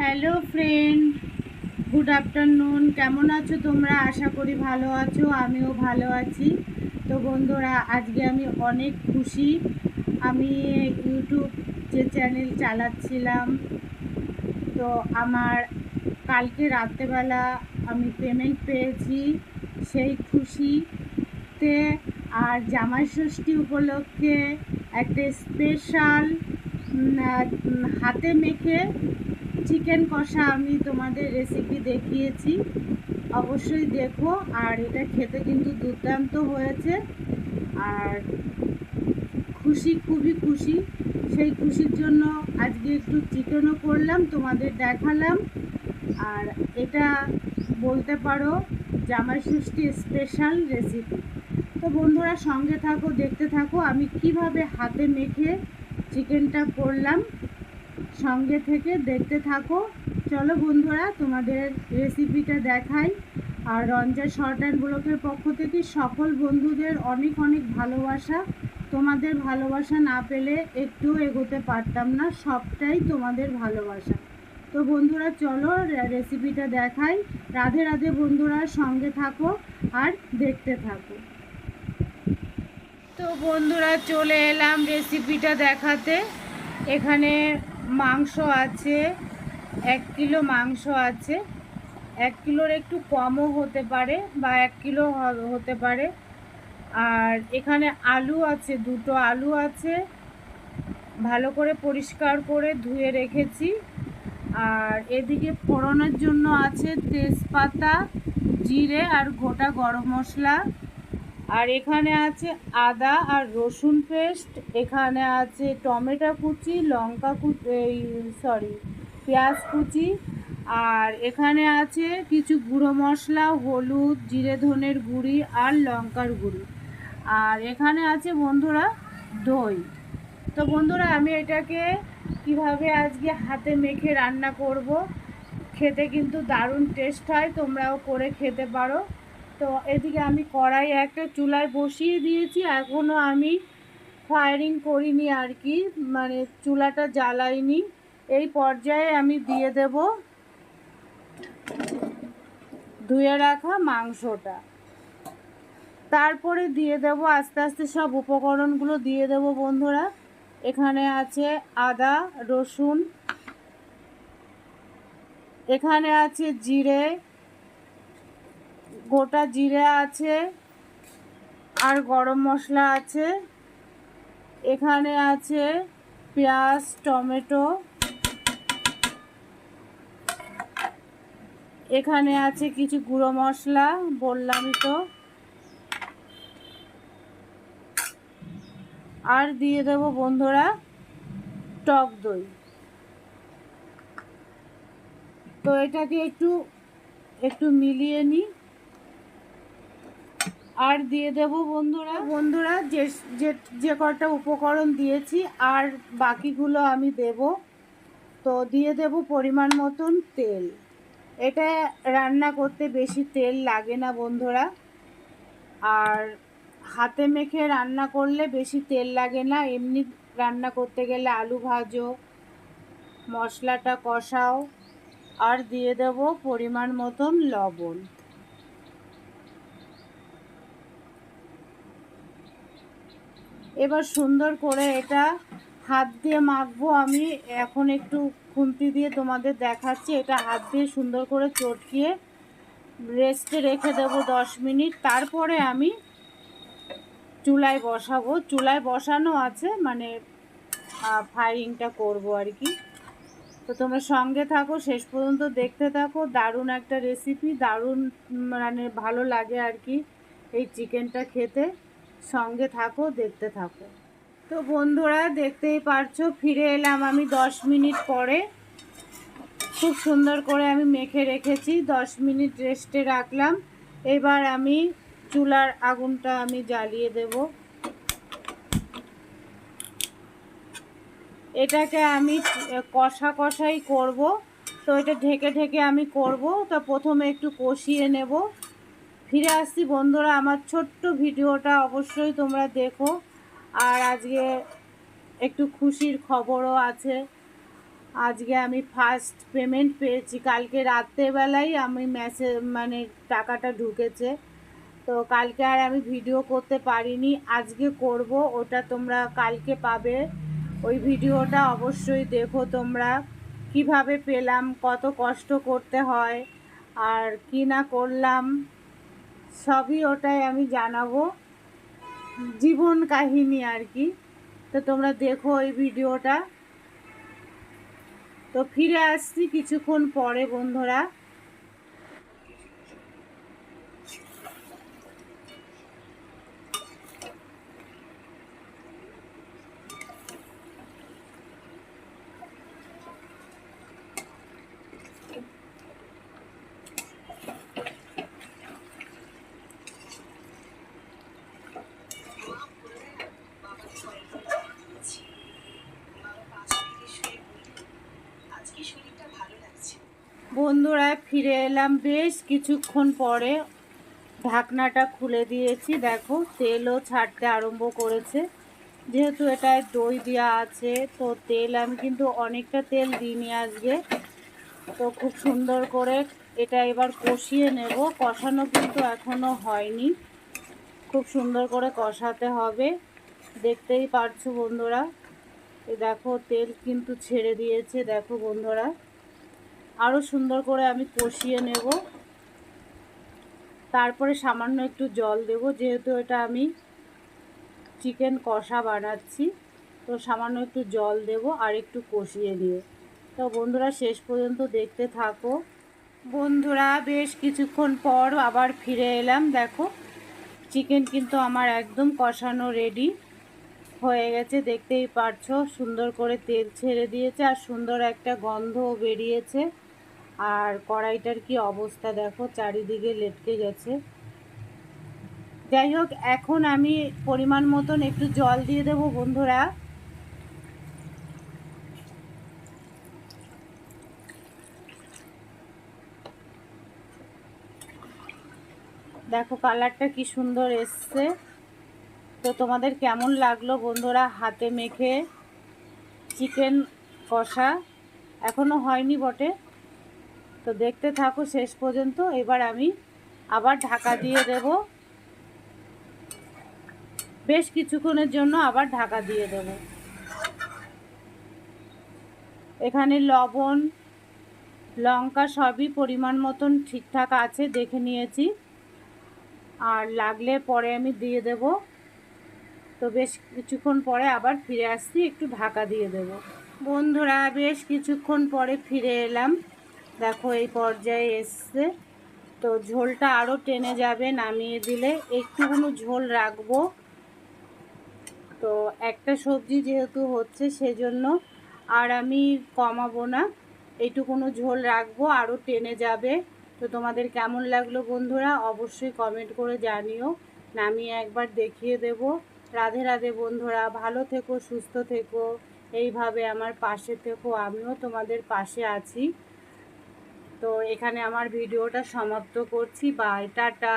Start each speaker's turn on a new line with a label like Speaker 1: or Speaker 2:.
Speaker 1: Hello friend good afternoon কেমন আছো তোমরা? আশা করি ভালো আছো, আমিও ভালো আছি। তো বন্ধুরা, আজকে আমি অনেক খুশি। আমি ইউটিউব যে চ্যানেল চালাচ্ছিলাম, তো আমার কালকে রাত্রেবেলা আমি পেমেন্ট পেয়েছি সেই খুশিতে। আর জামাই ষষ্ঠী উপলক্ষে একটা স্পেশাল হাতে মেখে চিকেন কষা আমি তোমাদের রেসিপি দেখিয়েছি। অবশ্যই দেখো, আর এটা খেতে কিন্তু দুর্দান্ত হয়েছে। আর খুশি, খুবই খুশি। সেই খুশির জন্য আজকে একটু চিকেনও করলাম, তোমাদের দেখালাম। আর এটা বলতে পারো, জামাই ষষ্ঠী স্পেশাল রেসিপি তো বন্ধুরা, সঙ্গে থাকো, দেখতে থাকো, আমি কীভাবে হাতে মেখে চিকেনটা করলাম। সঙ্গে থেকে দেখতে থাকো। চলো বন্ধুরা, তোমাদের রেসিপিটা দেখাই। আর রঞ্জা শর্ট অ্যান্ড ব্লকের পক্ষ থেকে সকল বন্ধুদের অনেক অনেক ভালোবাসা। তোমাদের ভালোবাসা না পেলে একটুও এগোতে পারতাম না, সবটাই তোমাদের ভালোবাসা। তো বন্ধুরা, চলো রেসিপিটা দেখাই। রাধে রাধে বন্ধুরা, সঙ্গে থাকো আর দেখতে থাকো। তো বন্ধুরা, চলে এলাম রেসিপিটা দেখাতে। এখানে মাংস আছে, এক কিলো মাংস আছে। এক কিলোর একটু কমও হতে পারে বা এক কিলো হতে পারে। আর এখানে আলু আছে, দুটো আলু আছে। ভালো করে পরিষ্কার করে ধুয়ে রেখেছি। আর এদিকে ফোড়নের জন্য আছে তেজপাতা, জিরে আর গোটা গরম মশলা। আর এখানে আছে আদা আর রসুন পেস্ট, এখানে আছে টমেটো কুচি, লঙ্কা কুচি সরি পেঁয়াজ কুচি, আর এখানে আছে কিছু গুঁড়ো মশলা, হলুদ, জিরে ধনের গুঁড়ি আর লঙ্কার গুঁড়ি। আর এখানে আছে বন্ধুরা দই। তো বন্ধুরা আমি এটাকে কীভাবে আজকে হাতে মেখে রান্না করব, খেতে কিন্তু দারুণ টেস্ট হয়, তোমরাও করে খেতে পারো। তো এদিকে আমি কড়াই একটা চুলায় বসিয়ে দিয়েছি। এখনও আমি ফায়ারিং করিনি আর কি মানে চুলাটা জ্বালাইনি। এই পর্যায়ে আমি দিয়ে দেব ধুয়ে রাখা মাংসটা। তারপরে দিয়ে দেব, আস্তে আস্তে সব উপকরণগুলো দিয়ে দেব বন্ধুরা। এখানে আছে আদা, রসুন। এখানে আছে জিরে গোটা জিরে আছে আর গরম মশলা আছে। এখানে আছে পেঁয়াজ, টমেটো। এখানে আছে কিছু গুঁড়ো মশলা, বললামই তো। আর দিয়ে দেব বন্ধুরা টক দই। তো এটাকে একটু একটু মিলিয়ে নিই। আর দিয়ে দেব বন্ধুরা। বন্ধুরা, যে যে কটা উপকরণ দিয়েছি, আর বাকিগুলো আমি দেব। তো দিয়ে দেব পরিমাণ মতন তেল। এটা রান্না করতে বেশি তেল লাগে না বন্ধুরা। আর হাতে মেখে রান্না করলে বেশি তেল লাগে না। এমনি রান্না করতে গেলে আলু ভাজো, মশলাটা কষাও। আর দিয়ে দেব পরিমাণ মতন লবণ। এবার সুন্দর করে এটা হাত দিয়ে মাখবো আমি। এখন একটু খুন্তি দিয়ে তোমাদের দেখাচ্ছি। এটা হাত দিয়ে সুন্দর করে চটকিয়ে রেস্টে রেখে দেবো দশ মিনিট। তারপরে আমি চুলায় বসাবো। চুলায় বসানো আছে মানে ফায়ারিংটা করব আর কি। তো তোমরা সঙ্গে থাকো, শেষ পর্যন্ত দেখতে থাকো। দারুণ একটা রেসিপি দারুণ মানে ভালো লাগে আর কি এই চিকেনটা খেতে। সঙ্গে থাকো, দেখতে থাকো। তো বন্ধুরা, দেখতেই পারছ, ফিরে এলাম আমি দশ মিনিট পরে। খুব সুন্দর করে আমি মেখে রেখেছি, দশ মিনিট রেস্টে রাখলাম। এবার আমি চুলার আগুনটা আমি জ্বালিয়ে দেব। এটাকে আমি কষা কষাই করব। তো এটা ঢেকে ঢেকে আমি করব। তো প্রথমে একটু কষিয়ে নেব। ফিরে আসছি। বন্ধুরা, আমার ছোট্ট ভিডিওটা অবশ্যই তোমরা দেখো। আর আজকে একটু খুশির খবরও আছে। আজকে আমি ফার্স্ট পেমেন্ট পেয়েছি। কালকে রাত্রেবেলায় আমি মেসেজ মানে টাকাটা ঢুকেছে। তো কালকে আর আমি ভিডিও করতে পারিনি। আজকে করব, ওটা তোমরা কালকে পাবে। ওই ভিডিওটা অবশ্যই দেখো তোমরা। কীভাবে পেলাম, কত কষ্ট করতে হয়, আর কি না করলাম। সবই ওটাই আমি জানাব। জীবন কাহিনী আর কি। তো তোমরা দেখো ওই ভিডিওটা। তো ফিরে আসছি কিছুক্ষণ পরে বন্ধুরা। বন্ধুরা ফিরে এলাম বেশ কিছুক্ষণ পরে। ঢাকনাটা খুলে দিয়েছি। দেখো, তেলও ছাড়তে আরম্ভ করেছে। যেহেতু এটায় দই দেওয়া আছে, তো তেল আমি কিন্তু অনেকটা তেল দিইনি আজকে। তো খুব সুন্দর করে এটা এবার কষিয়ে নেব। কষানো কিন্তু এখনও হয়নি। খুব সুন্দর করে কষাতে হবে। দেখতেই পারছ বন্ধুরা। দেখো, তেল কিন্তু ছেড়ে দিয়েছে। দেখো বন্ধুরা। আরও সুন্দর করে আমি কষিয়ে নেব। তারপরে সামান্য একটু জল দেব, যেহেতু এটা আমি চিকেন কষা বানাচ্ছি, তো সামান্য একটু জল দেব আর একটু কষিয়ে দিয়ে। তো বন্ধুরা, শেষ পর্যন্ত দেখতে থাকো। বন্ধুরা, বেশ কিছুক্ষণ পর আবার ফিরে এলাম। দেখো, চিকেন কিন্তু আমার একদম কষানো রেডি হয়ে গেছে, দেখতেই পারছ। সুন্দর করে তেল ছেড়ে দিয়েছে আর সুন্দর একটা গন্ধও বেরিয়েছে। আর কড়াইটার কি অবস্থা দেখো, চারিদিকে লেটকে গেছে। যাই হোক এখন আমি পরিমাণ মতন একটু জল দিয়ে দেব বন্ধুরা। দেখো, কালারটা কি সুন্দর এসছে। তো তোমাদের কেমন লাগল বন্ধুরা হাতে মেখে চিকেন কষা? এখনও হয়নি বটে। তো দেখতে থাকো শেষ পর্যন্ত। এবার আমি আবার ঢাকা দিয়ে দেব। বেশ কিছুক্ষণের জন্য আবার ঢাকা দিয়ে দেব। এখানে লবণ, লঙ্কা সবই পরিমাণ মতন ঠিকঠাক আছে, দেখে নিয়েছি। আর লাগলে পরে আমি দিয়ে দেব। তো বেশ কিছুক্ষণ পরে আবার ফিরে আসছি, একটু ঢাকা দিয়ে দেব। বন্ধুরা, বেশ কিছুক্ষণ পরে ফিরে এলাম। দেখো এই পর্যায়ে এসছে। তো ঝোলটা আরও টেনে যাবে, নামিয়ে দিলে। একটুকুনো ঝোল রাখব। তো একটা সবজি যেহেতু হচ্ছে, সেজন্য আর আমি কমাবো না। এইটুকুনো ঝোল রাখব আরও টেনে যাবে। তো তোমাদের কেমন লাগল বন্ধুরা, অবশ্যই কমেন্ট করে জানিও। নামিয়ে একবার দেখিয়ে দেব। রাধে রাধে বন্ধুরা, ভালো থেকো, সুস্থ থেকো। এইভাবে আমার পাশে থেকো, আমিও তোমাদের পাশে আছি। তো এখানে আমার ভিডিওটা সমাপ্ত করছি। Bye tata.